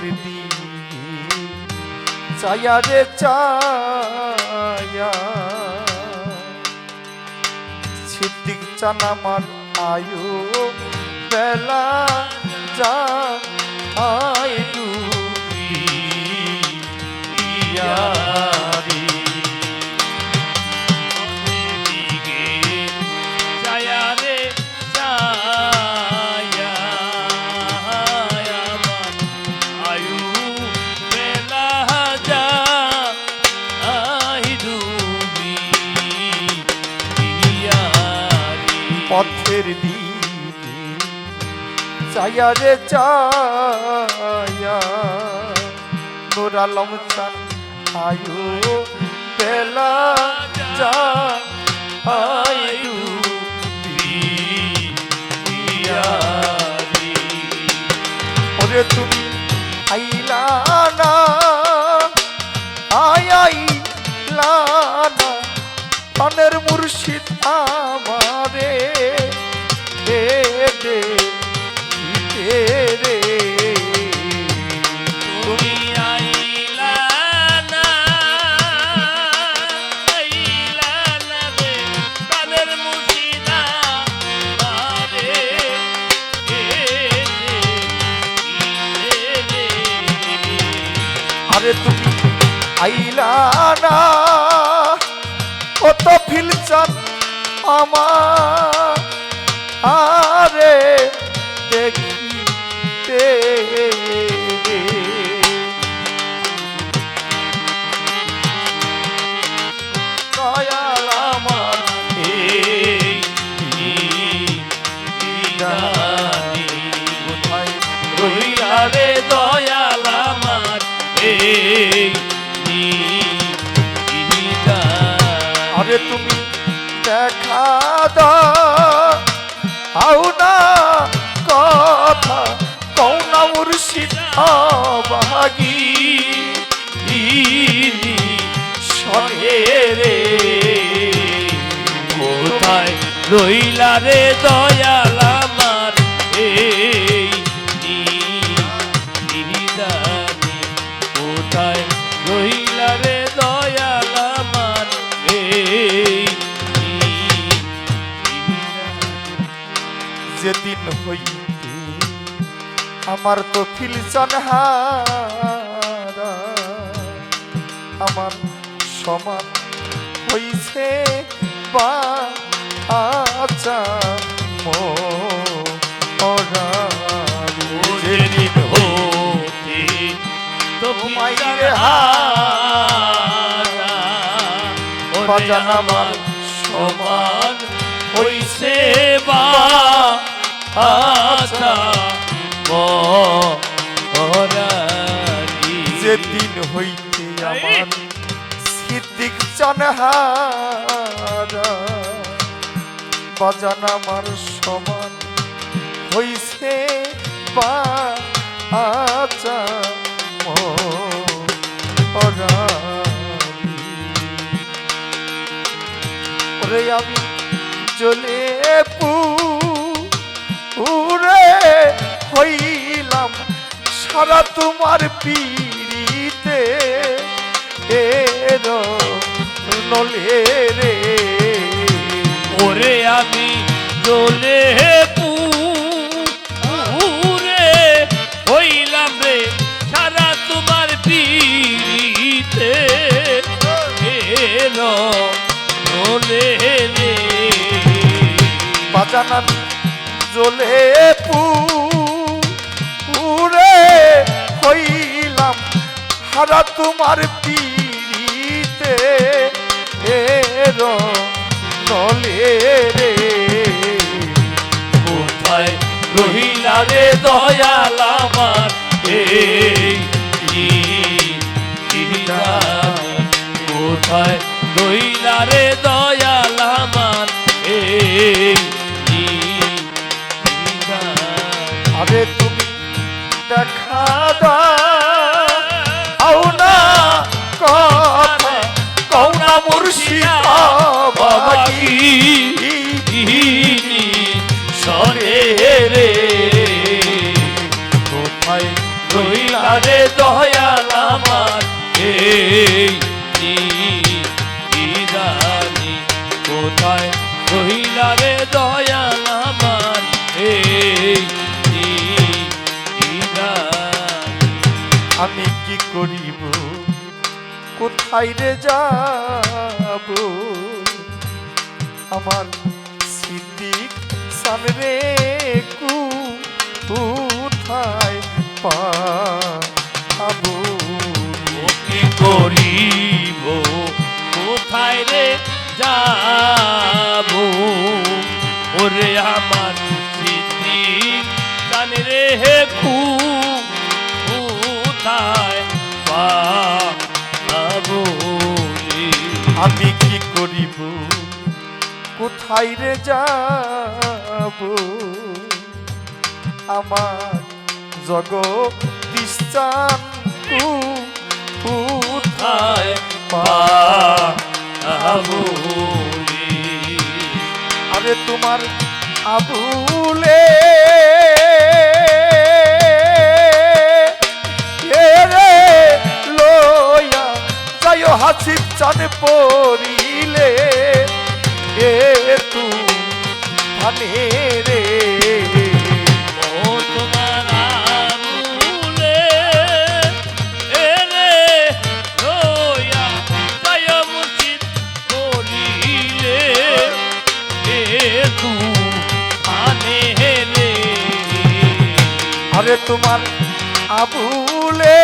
পথের দিন ছায়া রে ছায়া। সিদ্দিক চান আমার আয়ু বেলা যা আয় ডুবিয়ারি পথের দিকে চায়া রে চায়া নুর আলম চান আয়ু বেলা যা আয়ু ওরে তুমি আইলা না আই আইলা না। মুর্শিদ আমারে। আইলা কত ফিলচান আমার। আরে দেখিতে আরে তুমি দেখা দাও। না কথা কৌ না মুর্শিদ রে। কোথায় রইলা রে দয়াল আমার তো ফিলচান হারা। আমার সমান হইছে বা আচা যেদিন হতে তো তোমায় ফিরার হারা। বাজান আমার সমান হইছে বা মরারি যেদিন হইতে আমার সিদ্দিক চানহারা বাজান আমার সমান হইছে বা আচা ওরে আমি চলে হইলাম সারা তোমার পিড়িতে। নলে রে। ওরে আমি দোলে পুরে হইলাম রে সারা তোমার পিড়িতে। রে বাজান তোমার পিড়িতে নলে রে। কোথায় রহিলা রে দয়াল আমার? কোথায় রহিলা রে দয়াল আমার? আরে তুমি দেখা দাও। কি সরে রে কোথায় রইলা রে দয়াল আমার এই নিদানি কোথায় রহিলা রে দয়াল আমি কি করিব? কোথায় রে যাব? আমার সিদ্দিক সামনে কু কোথায় পাবো? কি করিব? কোথায় রে যাব? ওরে আমার স্মৃতি জানে রে হে কু কোথায় পাবো? আমি কি করিব? কোথায় রে যাব আমার জগৎ রে? আরে তোমার আবুলে আরে তোমার আবুলে।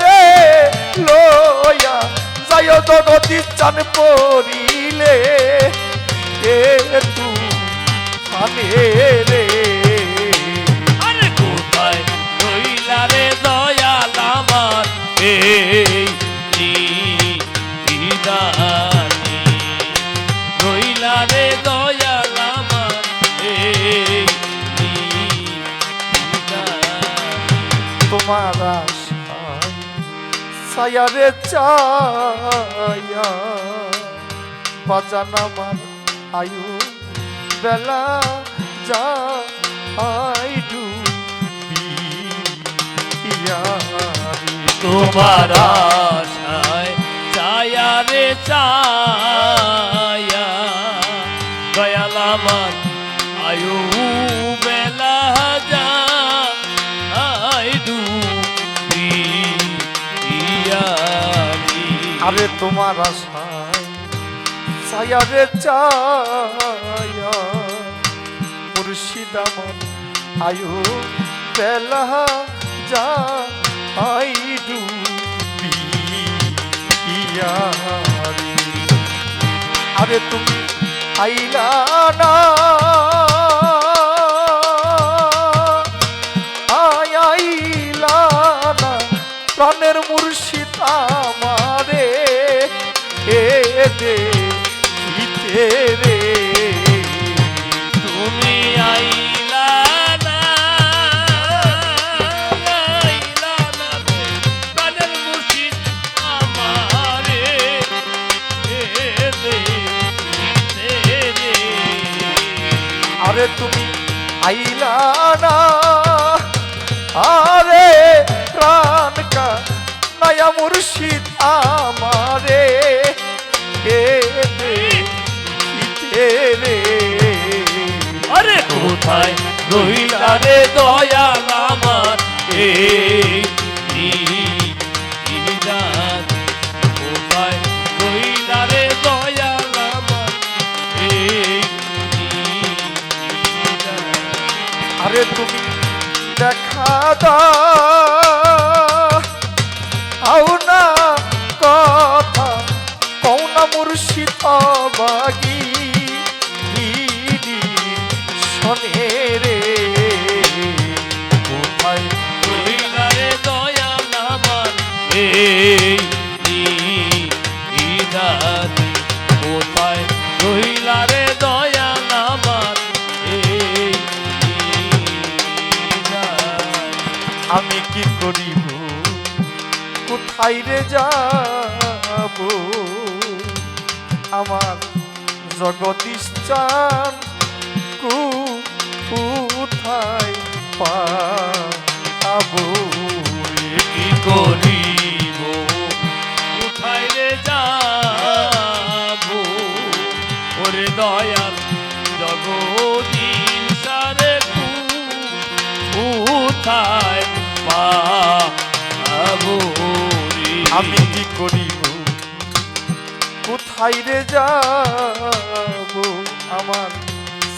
রে লয়া যাই জগতি চান পড়িলে এ তু ধানে তোমার আশায় সায়ারে চায়া বাজান আমার আয়ু বেলা যা আইডু তোমার ছায়া রে ছায়া। আরে তোমার আশায় সায়ারে চায়া মুর্শিদ আমার আয়ু বেলা যা আইডু বিয়ারি আরে তুমি আইলা না আরে তুমি আইলা না। আরে প্রাণ কা নয়া মুর্শিদ আমারে। আরে কোথায় রইলা রে দয়াল আমার? দেখা দা আও না কথা কৌনা আমি কি করিব কোথায় রে যাব আমার জগদীশ চান কোথায় পাবো। কি করিব কোথায় রে সারে কোথায়? আমি কি করিব? কোথায় রে যাব? আমার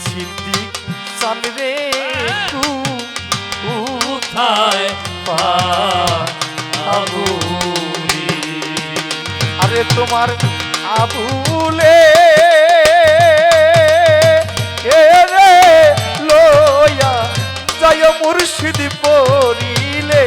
স্মৃতি চান রে কোথায় পাবো আরে তোমার আবুলে এ রে লয়া যায় মুর্শিদ পড়িলে এ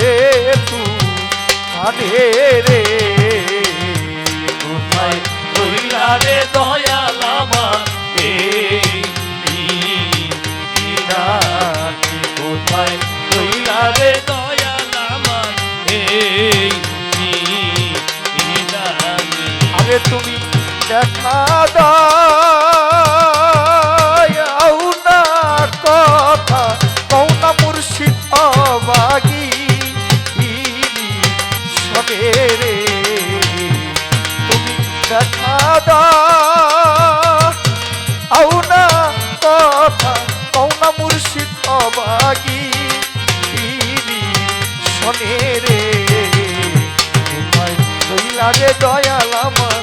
এ তু মানে রে। কোথায় কইলা রে দয়াল আমার? কোথায় কইলা রে দয়াল আমার? আরে তুমি দেখা দাও। শোনে রে। তোমায় রে দয়াল আমার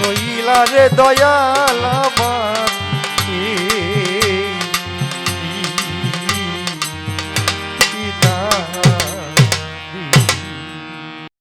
রইলা রে দয়া